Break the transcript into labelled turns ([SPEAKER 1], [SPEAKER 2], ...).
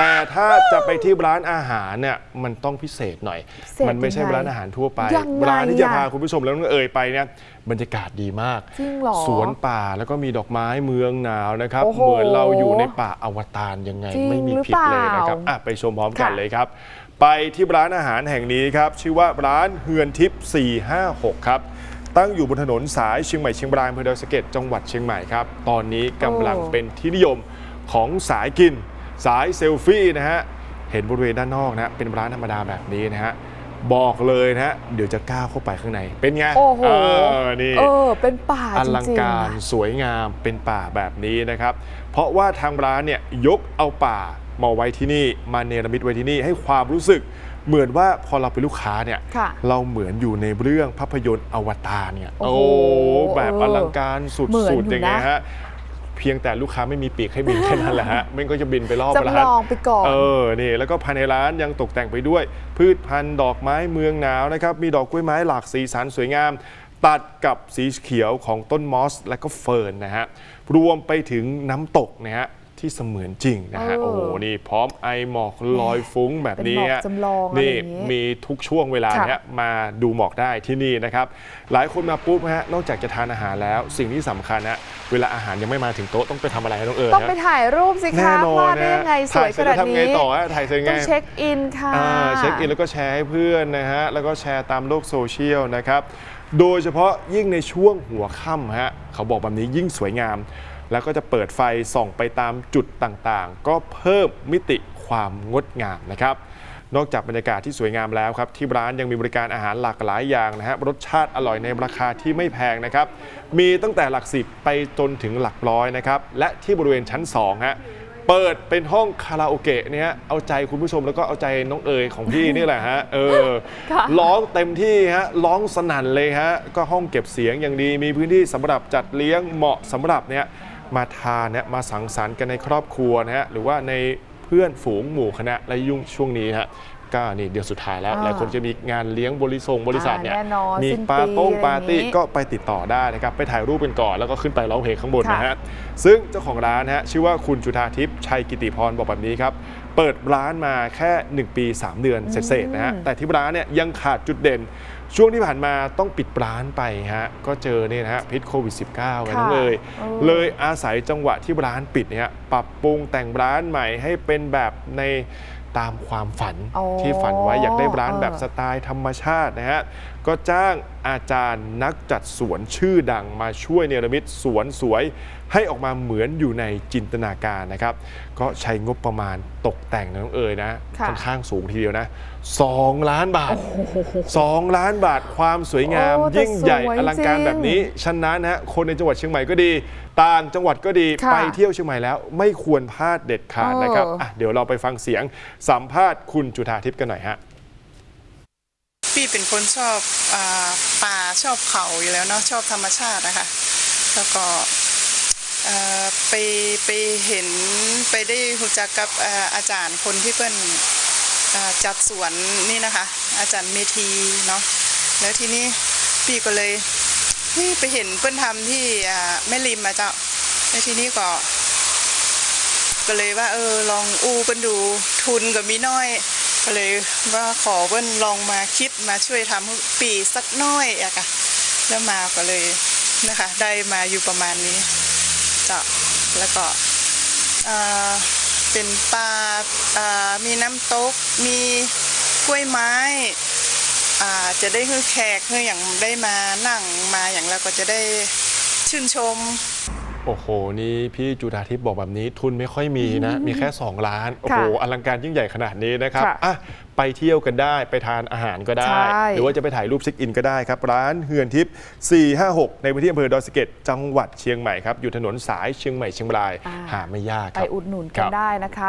[SPEAKER 1] แต่ถ้าจะไปที่ร้านอาหารเนี่ยมันต้องพิเศษหน่อย
[SPEAKER 2] พิเศษ
[SPEAKER 1] มันไม่ใช่
[SPEAKER 2] ยังไง
[SPEAKER 1] ร้านอาหารทั่วไป
[SPEAKER 2] ยังไง
[SPEAKER 1] ร้านที่จะ
[SPEAKER 2] อะ
[SPEAKER 1] พาคุณผู้ชมแล้วน้องเอ่ยไปเนี่ยบรรยากาศดีมาก
[SPEAKER 2] จริงเหรอ
[SPEAKER 1] สวนป่าแล้วก็มีดอกไม้เมืองหนาวนะครับ
[SPEAKER 2] โอ้โห
[SPEAKER 1] เหมือนเราอยู่ในป่าอวตารยังไง
[SPEAKER 2] จริง
[SPEAKER 1] ไม่มีผิดเลยนะครับ
[SPEAKER 2] หรือเปล่า
[SPEAKER 1] อะไปชมพร้อมกัน
[SPEAKER 2] ค่ะ
[SPEAKER 1] เลยครับ ไปที่ร้านอาหารแห่งนี้ครับ ชื่อว่าร้านเฮือนทิพย์456 ครับ ตั้งอยู่บนถนนสายเชียงใหม่เชียงรายอำเภอดอยสะเก็ดจังหวัดเชียงใหม่ครับ ตอนนี้กำลัง
[SPEAKER 2] โอ้
[SPEAKER 1] เป็นที่นิยมของสายกิน สายเซลฟี่นะฮะเห็นบริเวณด้านนอกนะเป็นร้านธรรมดาแบบนี้นะฮะบอกเลยนะฮะเดี๋ยวจะก้าวเข้าไปข้างใน เป็นไง
[SPEAKER 2] โอ้โห
[SPEAKER 1] เออนี่
[SPEAKER 2] เออเป็นป่า
[SPEAKER 1] อ
[SPEAKER 2] จ
[SPEAKER 1] ลัง
[SPEAKER 2] ริงๆ
[SPEAKER 1] การ
[SPEAKER 2] อะ
[SPEAKER 1] สวยงามเป็นป่าแบบนี้นะครับ เพราะว่าทางร้านเนี่ยยกเอาป่ามาไว้ที่นี่ มาเนรมิตไว้ที่นี่ให้ความรู้สึกเหมือนว่าพอเราเป็นลูกค้าเนี่ย
[SPEAKER 2] ค่ะ
[SPEAKER 1] เราเหมือนอยู่ในเรื่องภาพยนตร์อวตารเนี่ย
[SPEAKER 2] โอ้
[SPEAKER 1] โอ้
[SPEAKER 2] โห
[SPEAKER 1] แบบ
[SPEAKER 2] เอ
[SPEAKER 1] อ
[SPEAKER 2] อ
[SPEAKER 1] ลังการสุ
[SPEAKER 2] เหมือน
[SPEAKER 1] ด
[SPEAKER 2] อยู่
[SPEAKER 1] ๆอย่างเงี้ย
[SPEAKER 2] นะ
[SPEAKER 1] ฮะ เพียงแต่ลูกค้าไม่มีปีกให้บินแค่นั้นแหละฮะมันก็จะบินไปรอบร้าน
[SPEAKER 2] จำลองไปก่อน
[SPEAKER 1] เออนี่แล้วก็ภายในร้านยังตกแต่งไปด้วย พืชพันธุ์ดอกไม้เมืองหนาวนะครับมีดอกกล้วยไม้หลากสีสันสวยงาม ตัดกับสีเขียวของต้นมอส และก็เฟิร์นนะฮะรวมไปถึงน้ำตกนะฮะ ที่เสมือนจริงนะฮะ
[SPEAKER 2] เออ
[SPEAKER 1] โอ้โห นี่พร้อมไอหมอกลอยฟุ้งแบบนี้
[SPEAKER 2] เป็นหมอก
[SPEAKER 1] ฮะ
[SPEAKER 2] จำลองอะไร
[SPEAKER 1] นี่
[SPEAKER 2] อย่างงี้
[SPEAKER 1] มีทุกช่วงเวลา
[SPEAKER 2] ค่ะ
[SPEAKER 1] เนี้ยมาดูหมอกได้ที่นี่นะครับ หลายคนมาปุ๊บฮะ นอกจากจะทานอาหารแล้ว สิ่งที่สำคัญนะเวลาอาหารยังไม่มาถึงโต๊ะต้องไปทำอะไรให้น้องเอิญ
[SPEAKER 2] ต้องไป
[SPEAKER 1] ฮะ
[SPEAKER 2] ถ่ายรูปสิ
[SPEAKER 1] แน่
[SPEAKER 2] คะ
[SPEAKER 1] นอ
[SPEAKER 2] พ
[SPEAKER 1] น
[SPEAKER 2] ลาดได้
[SPEAKER 1] นะ
[SPEAKER 2] ยังไงสวยข
[SPEAKER 1] ถ่
[SPEAKER 2] นาด
[SPEAKER 1] เสร็จแล้วทำไง
[SPEAKER 2] นี้
[SPEAKER 1] ต่อฮะถ่ายเสร็จ
[SPEAKER 2] ต้
[SPEAKER 1] ไง
[SPEAKER 2] องเช็คอินค่ะ
[SPEAKER 1] อ่าเช็คอินแล้วก็แชร์ให้เพื่อนนะฮะ แล้วก็แชร์ตามโลกโซเชียลนะครับ โดยเฉพาะยิ่งในช่วงหัวค่ำฮะ เขาบอกแบบนี้ยิ่งสวยงาม แล้วก็จะเปิดไฟส่องไปตามจุดต่างๆ ก็เพิ่มมิติความงดงามนะครับ นอกจากบรรยากาศที่สวยงามแล้วครับ ที่ร้านยังมีบริการอาหารหลากหลายอย่างนะฮะรสชาติอร่อยในราคาที่ไม่แพงนะครับ มีตั้งแต่หลักสิบไปจนถึงหลักร้อยนะครับ และที่บริเวณชั้น2ฮะเปิดเป็นห้องคาราโอเกะเนี่ยเอาใจคุณผู้ชมแล้วก็เอาใจน้องเอ๋ยของพี่นี่แหละฮะเออ
[SPEAKER 2] ค่ะ
[SPEAKER 1] ร้องเต็มที่ฮะร้องสนั่นเลยฮะก็ห้องเก็บเสียงอย่างดีมีพื้นที่สำหรับจัดเลี้ยงเหมาะสำหรับเนี่ย มาทานเนี่ยมาสังสรรค์กันในครอบครัวนะฮะหรือว่าในเพื่อนฝูงหมู่คณะและยุ่งช่วงนี้ฮะก็นี่เดือนสุดท้ายแล้ว
[SPEAKER 2] อ่า
[SPEAKER 1] หลายคนจะมีงานเลี้ยงบริษัทบริษัทเนี่ย
[SPEAKER 2] อ่าแน่นอน
[SPEAKER 1] มี
[SPEAKER 2] สิ้น
[SPEAKER 1] ปา
[SPEAKER 2] ปี
[SPEAKER 1] โต้ง
[SPEAKER 2] อะไร
[SPEAKER 1] ปาร์ตี้
[SPEAKER 2] อย่างงี้
[SPEAKER 1] ก็ไปติดต่อได้นะครับ ไปถ่ายรูปกันก่อน แล้วก็ขึ้นไปร้องเพลงข้างบนนะ
[SPEAKER 2] ค่ะ
[SPEAKER 1] ฮะซึ่งเจ้าของร้านนะฮะชื่อว่าคุณจุธาทิพย์ชัยกิติพรบอกแบบนี้ครับ เปิดร้านมาแค่ 1 ปี 3 เดือนเศษๆนะฮะแต่ที่ร้านเนี่ยยังขาดจุดเด่น ช่วงที่ผ่านมาต้องปิดร้านไปฮะก็เจอเนี่ยนะฮะพิษโควิด -19 กันทั้งเลย
[SPEAKER 2] เออ
[SPEAKER 1] เลยอาศัยจังหวะที่ร้านปิดเนี่ยปรับปรุงแต่งร้านใหม่ให้เป็นแบบในตามความฝัน
[SPEAKER 2] อ๋อ
[SPEAKER 1] ที่ฝันไว้อยากได้ร้านแบบ
[SPEAKER 2] เออ
[SPEAKER 1] สไตล์ธรรมชาตินะฮะก็จ้างอาจารย์นักจัดสวนชื่อดังมาช่วยเนรมิตสวนสวย ให้ออกมาเหมือนอยู่ในจินตนาการนะครับ ก็ใช้งบประมาณตกแต่งนะน้องเอ๋ยนะ
[SPEAKER 2] ค่ะ
[SPEAKER 1] ค่อนข้างสูงทีเดียวนะ 2 ล้านบาท 2 ล้านบาทความสวยงาม
[SPEAKER 2] โอ้แต่
[SPEAKER 1] ยิ่งใหญ่
[SPEAKER 2] สวย
[SPEAKER 1] อลังการ
[SPEAKER 2] จริง
[SPEAKER 1] แบบนี้ฉะนั้นนะคนในจังหวัดเชียงใหม่ก็ดี ต่างจังหวัดก็ดี
[SPEAKER 2] ค่ะ
[SPEAKER 1] ไปเที่ยวเชียงใหม่แล้วไม่ควรพลาดเด็ดขาดนะครับ
[SPEAKER 2] เอออะ
[SPEAKER 1] เดี๋ยวเราไปฟังเสียงสัมภาษณ์คุณจุธาทิพย์กันหน่อยฮะ
[SPEAKER 3] พี่เป็นคนชอบอป่าชอบเขาอยู่แล้วเนาะชอบธรรมชาตินะคะแล้วก็ไปไปเห็นไปได้รู้จักกับออาจารย์คนที่เปิ้นจัดสวนนี่นะคะ อาจารย์เมธีเนาะแล้วทีนี้พี่ก็เลยไปเห็นเปิ้นทำที่แม่ริมมาเจ้าแล้วทีนี้ก็ ก็เลยว่าเออลองอูเปิ้นดูทุนก็มีน้อย ก็เลยว่าขอเปิ้นลองมาคิดมาช่วยทำปีสักน้อยอะค่ะแล้วมาก็เลยนะคะ ได้มาอยู่ประมาณนี้จ้ะแล้วก็อ่าเป็นปลาอ่ามีน้ำตก มีกล้วยไม้อ่าจะได้คือแขกคืออย่างได้มานั่งมาอย่างแล้วก็จะได้ชื่นชม
[SPEAKER 1] โอ้โห นี่พี่จุธาทิพย์บอกแบบนี้ทุนไม่ค่อยมีนะ มีแค่ 2 ล้าน โอ้โห อลังการยิ่งใหญ่ขนาดนี้นะครับ
[SPEAKER 2] ค่ะ
[SPEAKER 1] อะไปเที่ยวกันได้ไปทานอาหารก็ได้
[SPEAKER 2] ใช่
[SPEAKER 1] หรือว่าจะไปถ่ายรูปเช็คอินก็ได้ครับ ร้านเฮือนทิพย์456 ในพื้นที่อำเภอดอยสะเก็ดจังหวัดเชียงใหม่ครับ อยู่ถนนสายเชียงใหม่เชียงราย
[SPEAKER 2] อ่า
[SPEAKER 1] หาไม่ยาก
[SPEAKER 2] ไป
[SPEAKER 1] ครับ
[SPEAKER 2] อุดหนุน
[SPEAKER 1] ค
[SPEAKER 2] กัน
[SPEAKER 1] รับ
[SPEAKER 2] ได้นะคะ